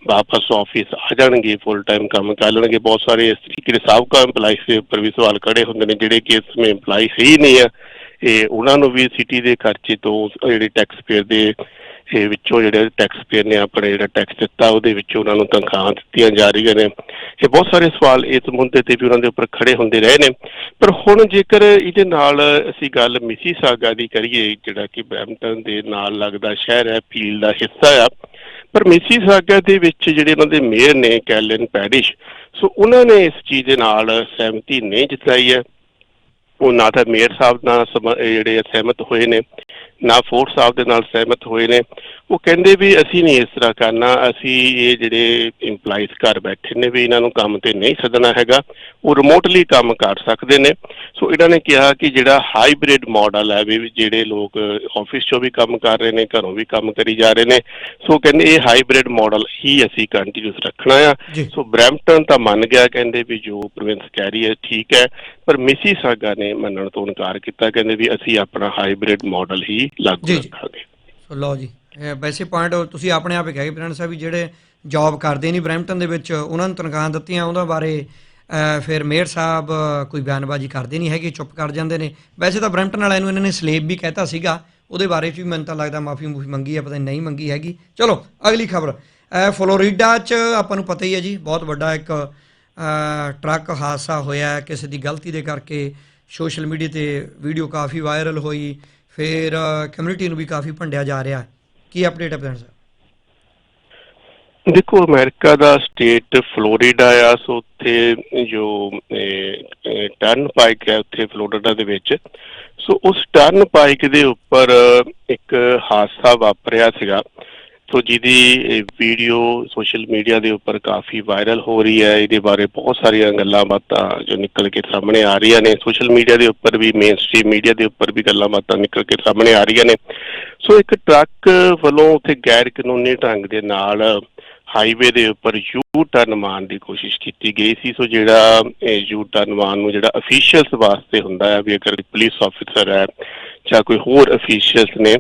ਵਾਪਸ ਆਫਿਸ ਆ ਜਾਣਗੇ ਫੁੱਲ ਟਾਈਮ ਕੰਮ ਕਰ ਲੈਣਗੇ। ਬਹੁਤ ਸਾਰੇ ਇਸ ਤਰੀਕੇ ਦੇ ਸਾਬਕਾ EMPLOYEES ਦੇ ਉੱਪਰ ਵੀ ਸਵਾਲ ਖੜੇ ਹੁੰਦੇ ਨੇ ਜਿਹੜੇ ਕਿ ਇਸ ਸਮੇਂ EMPLOYEES ਹੀ ਨਹੀਂ ਆ। ਇਹ ਉਹਨਾਂ ਨੂੰ ਵੀ ਸਿਟੀ ਦੇ ਖਰਚੇ ਤੋਂ ਜਿਹੜੇ ਟੈਕਸ ਪੇਅਰ ਦੇ ਇਹ ਵਿੱਚੋਂ ਜਿਹੜੇ ਟੈਕਸ ਪੇਅਰ ਨੇ ਆਪਣੇ ਜਿਹੜਾ ਟੈਕਸ ਦਿੱਤਾ, ਉਹਦੇ ਵਿੱਚੋਂ ਉਹਨਾਂ ਨੂੰ ਤਨਖਾਹਾਂ ਦਿੱਤੀਆਂ ਜਾ ਰਹੀਆਂ ਨੇ। ਇਹ ਬਹੁਤ ਸਾਰੇ ਸਵਾਲ ਇਸ ਮੁੱਦੇ ਤੇ ਵੀ ਉਹਨਾਂ ਦੇ ਉੱਪਰ ਖੜੇ ਹੁੰਦੇ ਰਹੇ ਨੇ। ਪਰ ਹੁਣ ਜੇਕਰ ਇਹਦੇ ਨਾਲ ਅਸੀਂ ਗੱਲ ਮਿਸੀ ਸਾਗਾ ਦੀ ਕਰੀਏ, ਜਿਹੜਾ ਕਿ ਬ੍ਰੈਂਪਟਨ ਦੇ ਨਾਲ ਲੱਗਦਾ ਸ਼ਹਿਰ ਹੈ ਫੀਲ ਦਾ ਹਿੱਸਾ ਆ, ਪਰ ਮਿਸੀ ਸਾਗਾ ਦੇ ਵਿੱਚ ਜਿਹੜੇ ਉਹਨਾਂ ਦੇ ਮੇਅਰ ਨੇ, ਕੈਲਨ ਪੈਡਿਸ਼ ਸੋ ਉਹਨਾਂ ਨੇ ਇਸ ਚੀਜ਼ ਦੇ ਨਾਲ ਸਹਿਮਤੀ ਨਹੀਂ ਜਤਾਈ ਹੈ। ਉਹ ਨਾ ਤਾਂ ਮੇਅਰ ਸਾਹਿਬ ਨਾਲ ਸਮ- ਇਹ ਜਿਹੜੇ ਆ ਸਹਿਮਤ ਹੋਏ ਨੇ ਨਾ ਫੋਰਟ ਸਾਹਿਬ ਦੇ ਨਾਲ ਸਹਿਮਤ ਹੋਏ ਨੇ। ਉਹ ਕਹਿੰਦੇ ਵੀ ਅਸੀਂ ਨਹੀਂ ਇਸ ਤਰ੍ਹਾਂ ਕਰਨਾ ਅਸੀਂ ਇਹ ਜਿਹੜੇ EMPLOYEES ਘਰ ਬੈਠੇ ਨੇ ਵੀ ਇਹਨਾਂ ਨੂੰ ਕੰਮ ਤੇ ਨਹੀਂ ਸੱਦਣਾ ਹੈਗਾ ਉਹ ਰਿਮੋਟਲੀ ਕੰਮ ਕਰ ਸਕਦੇ ਨੇ। ਸੋ ਇਹਨਾਂ ਨੇ ਕਿਹਾ ਕਿ ਜਿਹੜਾ ਹਾਈਬ੍ਰਿਡ ਮਾਡਲ ਹੈ ਵੀ ਜਿਹੜੇ ਲੋਕ ਆਫਿਸ 'ਚੋਂ ਵੀ ਕੰਮ ਕਰ ਰਹੇ ਨੇ ਘਰੋਂ ਵੀ ਕੰਮ ਕਰੀ ਜਾ ਰਹੇ ਨੇ ਸੋ ਕਹਿੰਦੇ ਇਹ ਹਾਈਬ੍ਰਿਡ ਮਾਡਲ ਹੀ ਅਸੀਂ ਕੰਟੀਨਿਊਸ ਰੱਖਣਾ ਆ। ਜੀ। ਸੋ ਬ੍ਰੈਂਪਟਨ ਤਾਂ ਮੰਨ ਗਿਆ ਕਹਿੰਦੇ ਵੀ ਜੋ ਪ੍ਰੋਵਿੰਸ ਕਹਿ ਰਹੀ ਹੈ ਠੀਕ ਹੈ ਪਰ ਮਿਸੀ ਸਾਗਾ ਨੇ ਮੰਨਣ ਤੋਂ ਇਨਕਾਰ ਕੀਤਾ ਕਹਿੰਦੇ ਵੀ ਅਸੀਂ ਆਪਣਾ ਹਾਈਬ੍ਰਿਡ ਮਾਡਲ ਹੀ ਲਾਗੂ। ਰੱਖਾਂਗੇ। ਸੋ ਲਓ ਜੀ ਵੈਸੇ ਪੁਆਇੰਟ ਤੁਸੀਂ ਆਪਣੇ ਆਪ ਹੀ ਕਹੇ ਪ੍ਰਿੰਸ ਸਾਹਿਬ ਵੀ ਜਿਹੜੇ ਜੌਬ ਕਰਦੇ ਨਹੀਂ ਬ੍ਰੈਂਪਟਨ ਦੇ ਵਿੱਚ ਉਹਨਾਂ ਨੂੰ ਤਨਖਾਹਾਂ ਦਿੱਤੀਆਂ ਉਹਦੇ ਬਾਰੇ ਫਿਰ ਮੇਅਰ ਸਾਹਿਬ ਕੋਈ ਬਿਆਨਬਾਜ਼ੀ ਕਰਦੇ ਨਹੀਂ ਹੈਗੇ ਚੁੱਪ ਕਰ ਜਾਂਦੇ ਨੇ। ਵੈਸੇ ਤਾਂ ਬ੍ਰੈਂਪਟਨ ਵਾਲਿਆਂ ਨੂੰ ਇਹਨਾਂ ਨੇ ਸਲੇਬ ਵੀ ਕਹਿਤਾ ਸੀਗਾ ਉਹਦੇ ਬਾਰੇ ਵੀ ਮੈਨੂੰ ਤਾਂ ਲੱਗਦਾ ਮਾਫੀ ਮੂਫੀ ਮੰਗੀ ਹੈ ਪਤਾ ਨਹੀਂ ਨਹੀਂ ਮੰਗੀ ਹੈਗੀ। ਚਲੋ ਅਗਲੀ ਖਬਰ ਫਲੋਰੀਡਾ 'ਚ ਆਪਾਂ ਨੂੰ ਪਤਾ ਹੀ ਹੈ ਜੀ ਬਹੁਤ ਵੱਡਾ ਇੱਕ ਟਰੱਕ ਹਾਦਸਾ ਹੋਇਆ ਕਿਸੇ ਦੀ ਗਲਤੀ ਦੇ ਕਰਕੇ ਸੋਸ਼ਲ ਮੀਡੀਆ ਤੇ ਵੀਡੀਓ ਕਾਫੀ ਵਾਇਰਲ ਹੋਈ, ਫਿਰ ਕਮਿਊਨਿਟੀ ਨੂੰ ਵੀ ਕਾਫੀ ਭੰਡਿਆ ਜਾ ਰਿਹਾ। ਕੀ ਅਪਡੇਟ ਹੈ ਪ੍ਰਿੰਸ ਸਾਹਿਬ? ਦੇਖੋ, ਅਮਰੀਕਾ ਦਾ ਸਟੇਟ ਫਲੋਰੀਡਾ ਆ, ਸੋ ਉੱਥੇ ਜੋ ਟਰਨ ਪਾਈਕ ਹੈ ਉੱਥੇ ਫਲੋਰੀਡਾ ਦੇ ਵਿੱਚ। ਸੋ ਉਸ ਟਰਨ ਪਾਈਕ ਦੇ ਉੱਪਰ ਇੱਕ ਹਾਦਸਾ ਵਾਪਰਿਆ ਸੀਗਾ। ਸੋ ਜਿਹਦੀ ਵੀਡੀਓ ਸੋਸ਼ਲ ਮੀਡੀਆ ਦੇ ਉੱਪਰ ਕਾਫੀ ਵਾਇਰਲ ਹੋ ਰਹੀ ਹੈ, ਇਹਦੇ ਬਾਰੇ ਬਹੁਤ ਸਾਰੀਆਂ ਗੱਲਾਂ ਬਾਤਾਂ ਜੋ ਨਿਕਲ ਕੇ ਸਾਹਮਣੇ ਆ ਰਹੀਆਂ ਨੇ। ਸੋਸ਼ਲ ਮੀਡੀਆ ਦੇ ਉੱਪਰ ਵੀ ਮੇਨ ਸਟ੍ਰੀਮ ਮੀਡੀਆ ਦੇ ਉੱਪਰ ਵੀ ਗੱਲਾਂ ਬਾਤਾਂ ਨਿਕਲ ਕੇ ਸਾਹਮਣੇ ਆ ਰਹੀਆਂ ਨੇ। ਸੋ ਇੱਕ ਟਰੱਕ ਵੱਲੋਂ ਉੱਥੇ ਗੈਰ ਕਾਨੂੰਨੀ ਢੰਗ ਦੇ ਨਾਲ ਹਾਈਵੇ ਦੇ ਉੱਪਰ ਯੂ ਟਰਨ ਮਾਰਨ ਦੀ ਕੋਸ਼ਿਸ਼ ਕੀਤੀ ਗਈ ਸੀ। ਸੋ ਜਿਹੜਾ ਯੂ ਟਰਨ ਮਾਰਨ ਨੂੰ ਜਿਹੜਾ ਅਫੀਸ਼ੀਅਲਸ ਵਾਸਤੇ ਹੁੰਦਾ ਹੈ, ਵੀ ਅਗਰ ਪੁਲਿਸ ਆਫੀਸਰ ਹੈ ਜਾਂ ਕੋਈ ਹੋਰ ਅਫੀਸ਼ੀਅਲਸ ਨੇ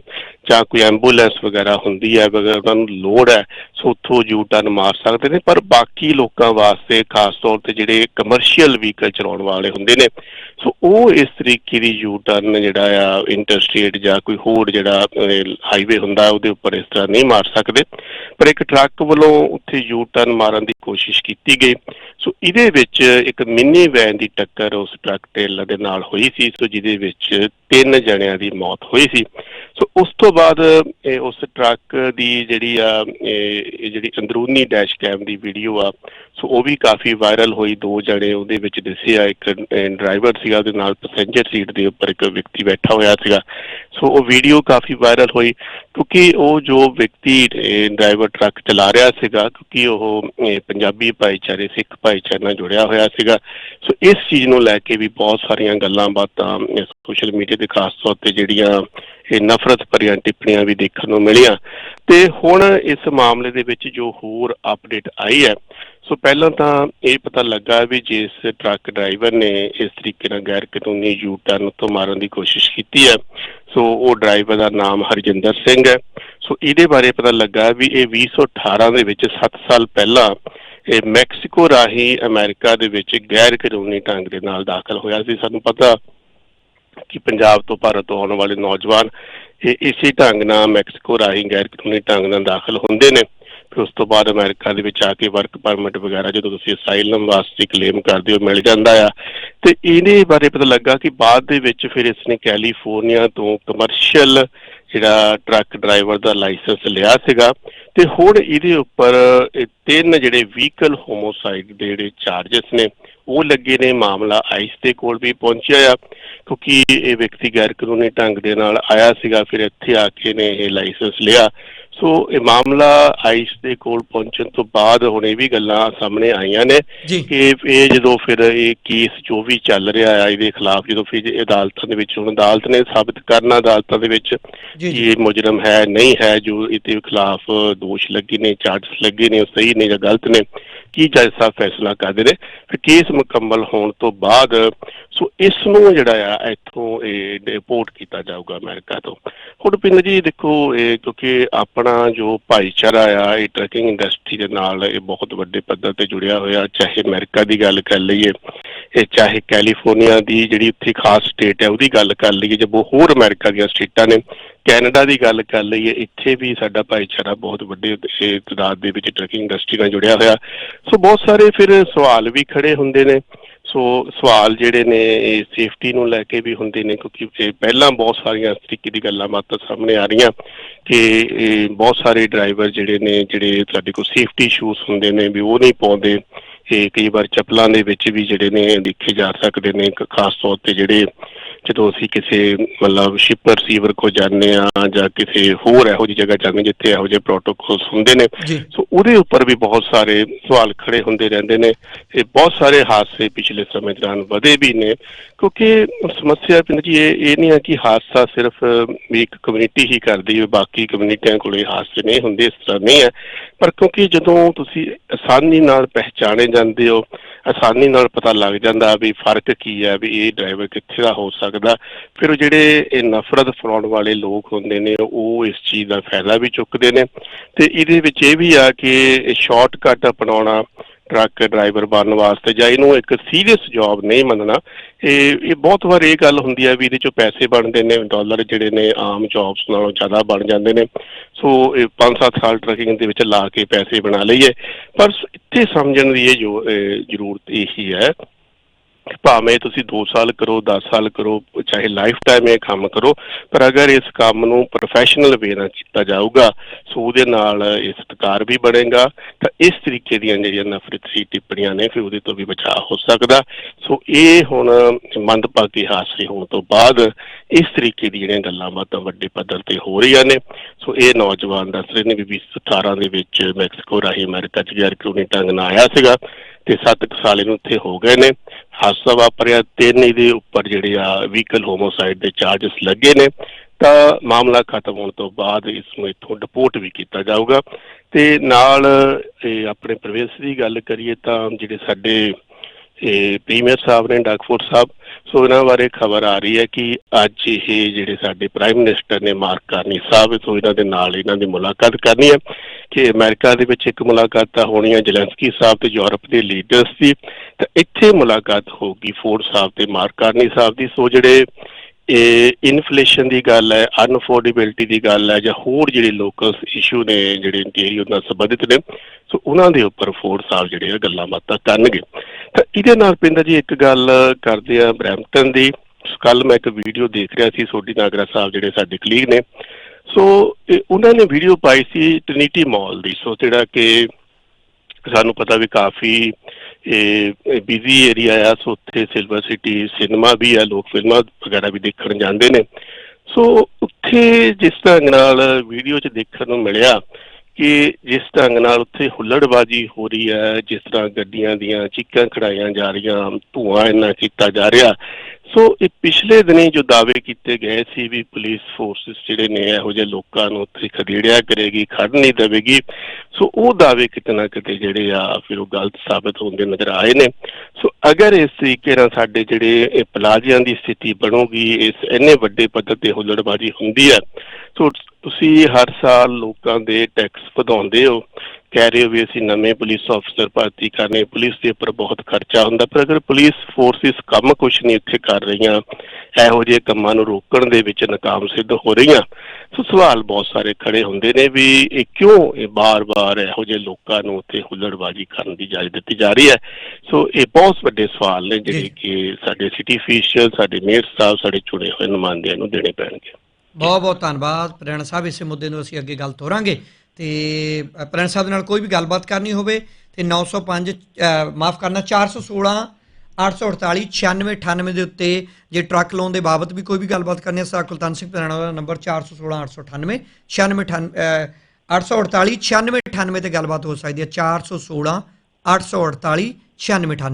ਜਾਂ ਕੋਈ ਐਂਬੂਲੈਂਸ ਵਗੈਰਾ ਹੁੰਦੀ ਹੈ, ਅਗਰ ਉਹਨਾਂ ਨੂੰ ਲੋੜ ਹੈ, ਸੋ ਉੱਥੋਂ ਯੂ ਟਰਨ ਮਾਰ ਸਕਦੇ ਨੇ। ਪਰ ਬਾਕੀ ਲੋਕਾਂ ਵਾਸਤੇ, ਖਾਸ ਤੌਰ ਤੇ ਜਿਹੜੇ ਕਮਰਸ਼ੀਅਲ ਵਹੀਕਲ ਚਲਾਉਣ ਵਾਲੇ ਹੁੰਦੇ ਨੇ, ਸੋ ਉਹ ਇਸ ਤਰੀਕੇ ਦੀ ਯੂ ਟਰਨ ਜਿਹੜਾ ਆ ਇੰਟਰਸਟੇਟ ਜਾਂ ਕੋਈ ਹੋਰ ਜਿਹੜਾ ਹਾਈਵੇ ਹੁੰਦਾ, ਉਹਦੇ ਉੱਪਰ ਇਸ ਤਰ੍ਹਾਂ ਨਹੀਂ ਮਾਰ ਸਕਦੇ। ਪਰ ਇੱਕ ਟਰੱਕ ਵੱਲੋਂ ਉੱਥੇ ਯੂ ਟਰਨ ਮਾਰਨ ਦੀ ਕੋਸ਼ਿਸ਼ ਕੀਤੀ ਗਈ। ਸੋ ਇਹਦੇ ਵਿੱਚ ਇੱਕ ਮਿੰਨੀ ਵੈਨ ਦੀ ਟੱਕਰ ਉਸ ਟਰੱਕ ਟੇਲਰ ਦੇ ਨਾਲ ਹੋਈ ਸੀ। ਸੋ ਜਿਹਦੇ ਵਿੱਚ ਤਿੰਨ ਜਣਿਆਂ ਦੀ ਮੌਤ ਹੋਈ ਸੀ। ਸੋ ਉਸ ਤੋਂ ਬਾਅਦ ਉਸ ਟਰੱਕ ਦੀ ਜਿਹੜੀ ਆ ਜਿਹੜੀ ਅੰਦਰੂਨੀ ਡੈਸ਼ ਕੈਮ ਦੀ ਵੀਡੀਓ ਆ ਸੋ ਉਹ ਵੀ ਕਾਫੀ ਵਾਇਰਲ ਹੋਈ, ਦੋ ਜਣੇ ਉਹਦੇ ਵਿੱਚ ਦਿਸਿਆ ਇੱਕ ਡਰਾਈਵਰ ਸੀਗਾ, ਉਹਦੇ ਨਾਲ ਪੈਸੇਂਜਰ ਸੀਟ ਦੇ ਉੱਪਰ ਇੱਕ ਵਿਅਕਤੀ ਬੈਠਾ ਹੋਇਆ ਸੀਗਾ। ਸੋ ਉਹ ਵੀਡੀਓ ਕਾਫੀ ਵਾਇਰਲ ਹੋਈ, ਕਿਉਂਕਿ ਉਹ ਜੋ ਵਿਅਕਤੀ ਡਰਾਈਵਰ ਟਰੱਕ ਚਲਾ ਰਿਹਾ ਸੀਗਾ, ਕਿਉਂਕਿ ਉਹ ਪੰਜਾਬੀ ਭਾਈਚਾਰੇ, ਸਿੱਖ ਭਾਈਚਾਰੇ ਨਾਲ ਜੁੜਿਆ ਹੋਇਆ ਸੀਗਾ। ਸੋ ਇਸ ਚੀਜ਼ ਨੂੰ ਲੈ ਕੇ ਵੀ ਬਹੁਤ ਸਾਰੀਆਂ ਗੱਲਾਂ ਬਾਤਾਂ ਸੋਸ਼ਲ ਮੀਡੀਆ ਤੇ ਖਾਸ ਤੌਰ ਤੇ ਜਿਹੜੀਆਂ ਇਹ ਨਫ਼ਰਤ ਭਰੀਆਂ ਟਿੱਪਣੀਆਂ ਵੀ ਦੇਖਣ ਨੂੰ ਮਿਲੀਆਂ। ਤੇ ਹੁਣ ਇਸ ਮਾਮਲੇ ਦੇ ਵਿੱਚ ਜੋ ਹੋਰ ਅਪਡੇਟ ਆਈ ਹੈ ਸੋ ਪਹਿਲਾਂ ਤਾਂ ਇਹ ਪਤਾ ਲੱਗਾ ਵੀ ਜਿਸ ਟਰੱਕ ਡਰਾਈਵਰ ਨੇ ਇਸ ਤਰੀਕੇ ਨਾਲ ਗੈਰ ਕਾਨੂੰਨੀ ਯੂ ਟਰਨ ਤੋਂ ਮਾਰਨ ਦੀ ਕੋਸ਼ਿਸ਼ ਕੀਤੀ ਹੈ, ਸੋ ਉਹ ਡਰਾਈਵਰ ਦਾ ਨਾਮ ਹਰਜਿੰਦਰ ਸਿੰਘ ਹੈ। ਸੋ ਇਹਦੇ ਬਾਰੇ ਪਤਾ ਲੱਗਾ ਵੀ ਇਹ 2018 ਦੇ ਵਿੱਚ 7 ਸਾਲ ਪਹਿਲਾਂ ਇਹ ਮੈਕਸੀਕੋ ਰਾਹੀਂ ਅਮਰੀਕਾ ਦੇ ਵਿੱਚ ਗੈਰ ਕਾਨੂੰਨੀ ਢੰਗ ਦੇ ਨਾਲ ਦਾਖਲ ਹੋਇਆ ਸੀ। ਸਾਨੂੰ ਪਤਾ ਕਿ ਪੰਜਾਬ ਤੋਂ ਭਾਰਤ ਤੋਂ ਆਉਣ ਵਾਲੇ ਨੌਜਵਾਨ ਇਹ ਇਸੇ ਢੰਗ ਨਾਲ ਮੈਕਸੀਕੋ ਰਾਹੀਂ ਗੈਰ ਕਾਨੂੰਨੀ ਢੰਗ ਨਾਲ ਦਾਖਲ ਹੁੰਦੇ ਨੇ। ਫਿਰ ਉਸ ਤੋਂ ਬਾਅਦ ਅਮਰੀਕਾ ਦੇ ਵਿੱਚ ਆ ਕੇ ਵਰਕ ਪਰਮਿਟ ਵਗੈਰਾ ਜਦੋਂ ਤੁਸੀਂ ਅਸਾਈਲਮ ਵਾਸਤੇ ਕਲੇਮ ਕਰਦੇ ਹੋ, ਮਿਲ ਜਾਂਦਾ ਆ। ਤੇ ਇਹਦੇ ਬਾਰੇ ਪਤਾ ਲੱਗਾ ਕਿ ਬਾਅਦ ਦੇ ਵਿੱਚ ਫਿਰ ਇਸ ਨੇ ਕੈਲੀਫੋਰਨੀਆ ਤੋਂ ਕਮਰਸ਼ੀਅਲ ਜਿਹੜਾ ਟਰੱਕ ਡਰਾਈਵਰ ਦਾ ਲਾਇਸੈਂਸ ਲਿਆ ਸੀਗਾ। ਤੇ ਹੁਣ ਇਹਦੇ ਉੱਪਰ ਤਿੰਨ ਜਿਹੜੇ ਵਹੀਕਲ ਹੋਮੋਸਾਈਡ ਦੇ ਜਿਹੜੇ ਚਾਰजेस ਨੇ, ਉਹ ਲੱਗੇ ਨੇ। ਮਾਮਲਾ ਆਈਸ ਦੇ ਕੋਲ ਵੀ ਪਹੁੰਚਿਆ ਆ, ਕਿਉਂਕਿ ਇਹ ਵਿਅਕਤੀ ਗੈਰ ਕਾਨੂੰਨੀ ਢੰਗ ਦੇ ਨਾਲ ਆਇਆ ਸੀਗਾ, ਫਿਰ ਇੱਥੇ ਆ ਕੇ ਨੇ ਇਹ ਲਾਇਸੈਂਸ ਲਿਆ। ਸੋ ਇਹ ਮਾਮਲਾ ਆਈਸ ਦੇ ਕੋਲ ਪਹੁੰਚਣ ਤੋਂ ਬਾਅਦ ਹੁਣ ਇਹ ਵੀ ਗੱਲਾਂ ਸਾਹਮਣੇ ਆਈਆਂ ਨੇ ਕਿ ਇਹ ਜਦੋਂ ਫਿਰ ਇਹ ਕੇਸ ਜੋ ਵੀ ਚੱਲ ਰਿਹਾ ਆ ਇਹਦੇ ਖਿਲਾਫ ਜਦੋਂ ਫਿਰ ਅਦਾਲਤਾਂ ਦੇ ਵਿੱਚ ਹੁਣ ਅਦਾਲਤ ਨੇ ਸਾਬਤ ਕਰਨਾ ਅਦਾਲਤਾਂ ਦੇ ਵਿੱਚ ਕਿ ਇਹ ਮੁਜਰਮ ਹੈ ਨਹੀਂ ਹੈ ਜੋ ਇਹਦੇ ਖਿਲਾਫ ਦੋਸ਼ ਲੱਗੇ ਨੇ ਚਾਰਜਸ ਲੱਗੇ ਨੇ ਉਹ ਸਹੀ ਨੇ ਜਾਂ ਗਲਤ ਨੇ। ਕੀ ਜੱਜ ਸਾਹਿਬ ਫੈਸਲਾ ਕਰਦੇ ਨੇ? ਫਿਰ ਕੇਸ ਮੁਕੰਮਲ ਹੋਣ ਤੋਂ ਬਾਅਦ, ਸੋ ਇਸ ਨੂੰ ਜਿਹੜਾ ਆ, ਇੱਥੋਂ ਇਹ ਡਿਪੋਰਟ ਕੀਤਾ ਜਾਊਗਾ ਅਮਰੀਕਾ ਤੋਂ। ਹੁਣ ਪਿੰਡ ਜੀ ਦੇਖੋ, ਇਹ ਕਿਉਂਕਿ ਆਪਣਾ ਜੋ ਭਾਈਚਾਰਾ ਆ, ਇਹ ਟਰੱਕਿੰਗ ਇੰਡਸਟਰੀ ਦੇ ਨਾਲ ਇਹ ਬਹੁਤ ਵੱਡੇ ਪੱਧਰ ਤੇ ਜੁੜਿਆ ਹੋਇਆ। ਚਾਹੇ ਅਮਰੀਕਾ ਦੀ ਗੱਲ ਕਰ ਲਈਏ, ਇਹ ਚਾਹੇ ਕੈਲੀਫੋਰਨੀਆ ਦੀ ਜਿਹੜੀ ਉੱਥੇ ਖਾਸ ਸਟੇਟ ਹੈ ਉਹਦੀ ਗੱਲ ਕਰ ਲਈਏ, ਜੇ ਹੋਰ ਅਮਰੀਕਾ ਦੀਆਂ ਸਟੇਟਾਂ ਨੇ ਕੈਨੇਡਾ ਦੀ ਗੱਲ ਕਰ ਲਈਏ, ਇੱਥੇ ਵੀ ਸਾਡਾ ਭਾਈਚਾਰਾ ਬਹੁਤ ਵੱਡੇ ਇਹ ਤਦਾਦ ਦੇ ਵਿੱਚ ਟਰੱਕਿੰਗ ਇੰਡਸਟਰੀ ਨਾਲ ਜੁੜਿਆ ਹੋਇਆ। ਸੋ ਬਹੁਤ ਸਾਰੇ ਫਿਰ ਸਵਾਲ ਵੀ ਖੜੇ ਹੁੰਦੇ ਨੇ। ਸੋ ਸਵਾਲ ਜਿਹੜੇ ਨੇ, ਇਹ ਸੇਫਟੀ ਨੂੰ ਲੈ ਕੇ ਵੀ ਹੁੰਦੇ ਨੇ, ਕਿਉਂਕਿ ਪਹਿਲਾਂ ਬਹੁਤ ਸਾਰੀਆਂ ਇਸ ਤਰੀਕੇ ਦੀ ਗੱਲਾਂ ਬਾਤਾਂ ਸਾਹਮਣੇ ਆ ਰਹੀਆਂ ਕਿ ਇਹ ਬਹੁਤ ਸਾਰੇ ਡਰਾਈਵਰ ਜਿਹੜੇ ਨੇ, ਜਿਹੜੇ ਸਾਡੇ ਕੋਲ ਸੇਫਟੀ ਸ਼ੂਜ਼ ਹੁੰਦੇ ਨੇ, ਵੀ ਉਹ ਨਹੀਂ ਪਾਉਂਦੇ। ਇਹ ਕਈ ਵਾਰ ਚੱਪਲਾਂ ਦੇ ਵਿੱਚ ਵੀ ਜਿਹੜੇ ਨੇ, ਦੇਖੇ ਜਾ ਸਕਦੇ ਨੇ ਖਾਸ ਤੌਰ ਤੇ ਜਿਹੜੇ ਜਦੋਂ ਅਸੀਂ ਕਿਸੇ ਮਤਲਬ ਸ਼ਿਪ ਰਿਸੀਵਰ ਕੋ ਜਾਂਦੇ ਆ ਜਾਂ ਕਿਸੇ ਹੋਰ ਇਹੋ ਜਿਹੀ ਜਗ੍ਹਾ ਜਾਂਦੇ ਜਿੱਥੇ ਇਹੋ ਜਿਹੇ ਪ੍ਰੋਟੋਕੋਲਸ ਹੁੰਦੇ ਨੇ ਸੋ ਉਹਦੇ ਉੱਪਰ ਵੀ ਬਹੁਤ ਸਾਰੇ ਸਵਾਲ ਖੜੇ ਹੁੰਦੇ ਰਹਿੰਦੇ ਨੇ ਇਹ ਬਹੁਤ ਸਾਰੇ ਹਾਦਸੇ ਪਿਛਲੇ ਸਮੇਂ ਦੌਰਾਨ ਵਧੇ ਵੀ ਨੇ ਕਿਉਂਕਿ ਸਮੱਸਿਆ ਪਿੰਡ ਜੀ ਇਹ ਇਹ ਨਹੀਂ ਹੈ ਕਿ ਹਾਦਸਾ ਸਿਰਫ ਇੱਕ ਕਮਿਊਨਿਟੀ ਹੀ ਕਰਦੀ ਹੈ ਬਾਕੀ ਕਮਿਊਨਿਟੀਆਂ ਕੋਲੇ ਹਾਦਸੇ ਨਹੀਂ ਹੁੰਦੇ ਇਸ ਤਰ੍ਹਾਂ ਨਹੀਂ ਹੈ। ਪਰ ਕਿਉਂਕਿ ਜਦੋਂ ਤੁਸੀਂ ਆਸਾਨੀ ਨਾਲ ਪਹਿਚਾਣੇ ਜਾਂਦੇ ਹੋ, ਆਸਾਨੀ ਨਾਲ ਪਤਾ ਲੱਗ ਜਾਂਦਾ ਵੀ ਫ਼ਰਕ ਕੀ ਹੈ, ਵੀ ਇਹ ਡਰਾਈਵਰ ਕਿੱਥੇ ਦਾ ਹੋ ਸਕਦਾ, ਫਿਰ ਉਹ ਜਿਹੜੇ ਇਹ ਨਫ਼ਰਤ ਫਲਾਉਣ ਵਾਲੇ ਲੋਕ ਹੁੰਦੇ ਨੇ, ਉਹ ਇਸ ਚੀਜ਼ ਦਾ ਫਾਇਦਾ ਵੀ ਚੁੱਕਦੇ ਨੇ। ਤੇ ਇਹਦੇ ਵਿੱਚ ਇਹ ਵੀ ਆ ਕਿ ਸ਼ਾਰਟਕਟ ਅਪਣਾਉਣਾ ਟਰੱਕ ਡਰਾਈਵਰ ਬਣਨ ਵਾਸਤੇ ਜਾਂ ਇਹਨੂੰ ਇੱਕ ਸੀਰੀਅਸ ਜੌਬ ਨਹੀਂ ਮੰਨਣਾ, ਇਹ ਇਹ ਬਹੁਤ ਵਾਰ ਇਹ ਗੱਲ ਹੁੰਦੀ ਹੈ ਵੀ ਇਹਦੇ ਚੋਂ ਪੈਸੇ ਬਣਦੇ ਨੇ ਡਾਲਰ ਜਿਹੜੇ ਨੇ ਆਮ ਜੌਬਸ ਨਾਲੋਂ ਜ਼ਿਆਦਾ ਬਣ ਜਾਂਦੇ ਨੇ। ਸੋ ਇਹ 5-7 ਸਾਲ ਟਰਕਿੰਗ ਦੇ ਵਿੱਚ ਲਾ ਕੇ ਪੈਸੇ ਬਣਾ ਲਈਏ। ਪਰ ਇੱਥੇ ਸਮਝਣ ਦੀ ਇਹ ਜੋ ਜ਼ਰੂਰਤ ਇਹੀ ਹੈ ਭਾਵੇਂ ਤੁਸੀਂ 2 ਸਾਲ ਕਰੋ 10 ਸਾਲ ਕਰੋ, ਚਾਹੇ ਲਾਈਫ ਟਾਈਮ ਇਹ ਕੰਮ ਕਰੋ, ਪਰ ਅਗਰ ਇਸ ਕੰਮ ਨੂੰ ਪ੍ਰੋਫੈਸ਼ਨਲ ਵੇ ਨਾਲ ਕੀਤਾ ਜਾਊਗਾ, ਸੋ ਉਹਦੇ ਨਾਲ ਇਹ ਸਤਿਕਾਰ ਵੀ ਬਣੇਗਾ, ਤਾਂ ਇਸ ਤਰੀਕੇ ਦੀਆਂ ਜਿਹੜੀਆਂ ਨਫ਼ਰਤ ਸੀ ਟਿੱਪਣੀਆਂ ਨੇ, ਫਿਰ ਉਹਦੇ ਤੋਂ ਵੀ ਬਚਾਅ ਹੋ ਸਕਦਾ। ਸੋ ਇਹ ਹੁਣ ਮੰਦਭਾਗੀ ਹਾਦਸੇ ਹੋਣ ਤੋਂ ਬਾਅਦ ਇਸ ਤਰੀਕੇ ਦੀ ਜਿਹੜੀਆਂ ਗੱਲਾਂ ਬਾਤਾਂ ਵੱਡੇ ਪੱਧਰ ਤੇ ਹੋ ਰਹੀਆਂ ਨੇ। ਸੋ ਇਹ ਨੌਜਵਾਨ ਦੱਸ ਰਹੇ ਨੇ ਵੀ 2018 ਦੇ ਵਿੱਚ ਮੈਕਸੀਕੋ ਰਾਹੀਂ ਅਮਰੀਕਾ ਚ ਗੈਰ ਕਾਨੂੰਨੀ ਢੰਗ ਨਾਲ ਆਇਆ ਸੀਗਾ। ਤੇ 7 ਸਾਲ ਇਹਨੂੰ ਇੱਥੇ ਹੋ ਗਏ ਨੇ। ਹਾਦਸਾ ਵਾਪਰਿਆ, ਤਿੰਨ ਇਹਦੇ ਉੱਪਰ ਜਿਹੜੇ ਆ ਵਹੀਕਲ ਹੋਮੋਸਾਈਡ ਦੇ ਚਾਰजेस ਲੱਗੇ ਨੇ। ਤਾਂ ਮਾਮਲਾ ਖਤਮ ਹੋਣ ਤੋਂ ਬਾਅਦ ਇਸ ਨੂੰ ਇੱਥੋਂ ਡਿਪੋਰਟ ਵੀ ਕੀਤਾ ਜਾਊਗਾ। ਤੇ ਨਾਲ ਇਹ ਆਪਣੇ ਪ੍ਰਵੇਸ਼ ਦੀ ਗੱਲ ਕਰੀਏ ਤਾਂ ਜਿਹੜੇ ਸਾਡੇ ਇਹ ਪ੍ਰੀਮੀਅਰ ਸਾਹਿਬ ਨੇ ਡਾਕਫੋਰਡ ਸਾਹਿਬ ਸੋ ਇਹਨਾਂ ਬਾਰੇ ਖਬਰ ਆ ਰਹੀ ਹੈ ਕਿ ਅੱਜ ਇਹ ਜਿਹੜੇ ਸਾਡੇ ਪ੍ਰਾਈਮ ਮਿਨਿਸਟਰ ਨੇ ਮਾਰਕ ਕਰਨੀ ਸਾਹਿਬ, ਸੋ ਇਹਨਾਂ ਦੇ ਨਾਲ ਇਹਨਾਂ ਦੀ ਮੁਲਾਕਾਤ ਕਰਨੀ ਹੈ ਕਿ ਅਮਰੀਕਾ ਦੇ ਵਿੱਚ ਇੱਕ ਮੁਲਾਕਾਤ ਤਾਂ ਹੋਣੀ ਹੈ ਜ਼ੈਲੈਂਸਕੀ ਸਾਹਿਬ ਤੇ ਯੂਰਪ ਦੇ ਲੀਡਰਸ ਦੀ। ਤਾਂ ਇੱਥੇ ਮੁਲਾਕਾਤ ਹੋਗੀ ਫੋਰਡ ਸਾਹਿਬ ਤੇ ਮਾਰਕ ਕਰਨੀ ਸਾਹਿਬ ਦੀ। ਸੋ ਜਿਹੜੇ ਇਹ ਇਨਫਲੇਸ਼ਨ ਦੀ ਗੱਲ ਹੈ ਅਨਫੋਰਡੇਬਿਲਟੀ ਦੀ ਗੱਲ ਹੈ, ਜਾਂ ਹੋਰ ਜਿਹੜੇ ਲੋਕਲ ਇਸ਼ੂ ਨੇ ਜਿਹੜੇ ਇੰਟੀਰੀਅਰ ਨਾਲ ਸੰਬੰਧਿਤ ਨੇ, ਸੋ ਉਹਨਾਂ ਦੇ ਉੱਪਰ ਫੋਰਡ ਸਾਹਿਬ ਜਿਹੜੇ ਆ ਗੱਲਾਂ ਬਾਤਾਂ ਕਰਨਗੇ। ਤਾਂ ਇਹਦੇ ਨਾਲ ਪਿੰਦਰ ਜੀ ਇੱਕ ਗੱਲ ਕਰਦੇ ਆ ਬਰੈਂਪਟਨ ਦੀ। ਕੱਲ ਮੈਂ ਇੱਕ ਵੀਡੀਓ ਦੇਖ ਰਿਹਾ ਸੀ ਸੋਢੀ ਨਾਗਰਾ ਸਾਹਿਬ ਜਿਹੜੇ ਸਾਡੇ ਕਲੀਗ ਨੇ। ਸੋ ਉਹਨਾਂ ਨੇ ਵੀਡੀਓ ਪਾਈ ਸੀ ਟ੍ਰਿਨੀਟੀ ਮਾਲ ਦੀ। ਸੋ ਜਿਹੜਾ ਕਿ ਸਾਨੂੰ ਪਤਾ ਵੀ ਕਾਫੀ ਇਹ ਬਿਜ਼ੀ ਏਰੀਆ ਆ, ਸੋ ਉੱਥੇ ਸਿਲਵਰ ਸਿਟੀ ਸਿਨੇਮਾ ਵੀ ਆ, ਲੋਕ ਫਿਲਮਾਂ ਵਗੈਰਾ ਵੀ ਦੇਖਣ ਜਾਂਦੇ ਨੇ। ਸੋ ਉੱਥੇ ਜਿਸ ਢੰਗ ਨਾਲ ਵੀਡੀਓ 'ਚ ਦੇਖਣ ਨੂੰ ਮਿਲਿਆ ਕਿ ਜਿਸ ਢੰਗ ਨਾਲ ਉੱਥੇ ਹੁੱਲੜਬਾਜੀ ਹੋ ਰਹੀ ਹੈ, ਜਿਸ ਤਰ੍ਹਾਂ ਗੱਡੀਆਂ ਦੀਆਂ ਚੀਕਾਂ ਖੜਾਈਆਂ ਜਾ ਰਹੀਆਂ, ਧੂਆਂ ਇੰਨਾ ਕੀਤਾ ਜਾ ਰਿਹਾ ਸੋ ਇਹ ਪਿਛਲੇ ਦਿਨੀ ਜੋ ਦਾਅਵੇ ਕੀਤੇ ਗਏ ਸੀ ਵੀ ਪੁਲਿਸ ਫੋਰਸਸ ਜਿਹੜੇ ਨੇ ਇਹੋ ਜਿਹੇ ਲੋਕਾਂ ਨੂੰ ਉੱਥੇ ਖਦੇੜਿਆ ਕਰੇਗੀ ਖੜ ਨਹੀਂ ਦੇਵੇਗੀ, ਸੋ ਉਹ ਦਾਅਵੇ ਕਿਤੇ ਨਾ ਕਿਤੇ ਜਿਹੜੇ ਆ ਫਿਰ ਉਹ ਗਲਤ ਸਾਬਤ ਹੁੰਦੇ ਨਜ਼ਰ ਆਏ ਨੇ। ਸੋ ਅਗਰ ਇਸ ਤਰੀਕੇ ਨਾਲ ਸਾਡੇ ਜਿਹੜੇ ਇਹ ਪਲਾਜ਼ਿਆਂ ਦੀ ਸਥਿਤੀ ਬਣੂਗੀ, ਇਸ ਇੰਨੇ ਵੱਡੇ ਪੱਧਰ ਤੇ ਹੁੱਲੜਬਾਜੀ ਹੁੰਦੀ ਹੈ, ਸੋ ਤੁਸੀਂ ਹਰ ਸਾਲ ਲੋਕਾਂ ਦੇ ਟੈਕਸ ਵਧਾਉਂਦੇ ਹੋ ਕਹਿ ਰਹੇ ਹੋ ਵੀ ਅਸੀਂ ਨਵੇਂ ਪੁਲਿਸ ਅਫਸਰ ਭਰਤੀ ਕਰਨੇ ਪੁਲਿਸ ਦੇ ਉੱਪਰ ਬਹੁਤ ਖਰਚਾ ਹੁੰਦਾ ਪਰ ਅਗਰ ਪੁਲਿਸ ਫੋਰਸਿਸ ਕੰਮ ਕੁਛ ਨਹੀਂ ਇੱਥੇ ਕਰ ਰਹੀਆਂ ਇਹੋ ਜਿਹੇ ਕੰਮਾਂ ਨੂੰ ਰੋਕਣ ਦੇ ਵਿੱਚ ਨਾਕਾਮ ਸਿੱਧ ਹੋ ਰਹੀਆਂ ਸੋ ਸਵਾਲ ਬਹੁਤ ਸਾਰੇ ਖੜੇ ਹੁੰਦੇ ਨੇ ਵੀ ਇਹ ਕਿਉਂ ਇਹ ਬਾਰ-ਬਾਰ ਇਹੋ ਜਿਹੇ ਲੋਕਾਂ ਨੂੰ ਉੱਥੇ ਹੁੱਲੜਬਾਜੀ ਕਰਨ ਦੀ ਇਜਾਜ਼ਤ ਦਿੱਤੀ ਜਾ ਰਹੀ ਹੈ? ਸੋ ਇਹ ਬਹੁਤ ਵੱਡੇ ਸਵਾਲ ਨੇ ਜਿਹੜੇ। ਕਿ ਸਾਡੇ ਸਿਟੀ ਅਫੀਸ਼ੀਅਲ ਸਾਡੇ ਮੇਅਰ ਸਾਹਿਬ ਸਾਡੇ ਚੁਣੇ ਹੋਏ ਨੁਮਾਇੰਦਿਆਂ ਨੂੰ ਦੇਣੇ ਪੈਣਗੇ। ਬਹੁਤ ਬਹੁਤ ਧੰਨਵਾਦ। ਪ੍ਰੈਣ ਸਾਹਿਬ ਇਸੇ ਮੁੱਦੇ ਨੂੰ ਅਸੀਂ ਅੱਗੇ ਗੱਲ ਤੋਰਾਂਗੇ। ਤੇ ਅ, ਸਾਹਿਬ ਦੇ ਨਾਲ ਕੋਈ ਵੀ ਗੱਲਬਾਤ ਕਰਨੀ ਹੋਵੇ ਤੇ 905 ਮਾਫ ਕਰਨਾ 416 848 9698 ਦੇ ਉੱਤੇ ਜੇ ਟਰੱਕ ਲੋਨ ਦੇ ਬਾਬਤ ਵੀ ਕੋਈ ਵੀ ਗੱਲਬਾਤ ਕਰਨੀ ਹੈ ਸਰ ਕੁਲਤਾਨ ਸਿੰਘ ਪ੍ਰੈਣਾ ਦਾ ਨੰਬਰ 416 898 9698 848 9698 ਤੇ ਗੱਲਬਾਤ ਹੋ ਸਕਦੀ ਹੈ 416 848 9698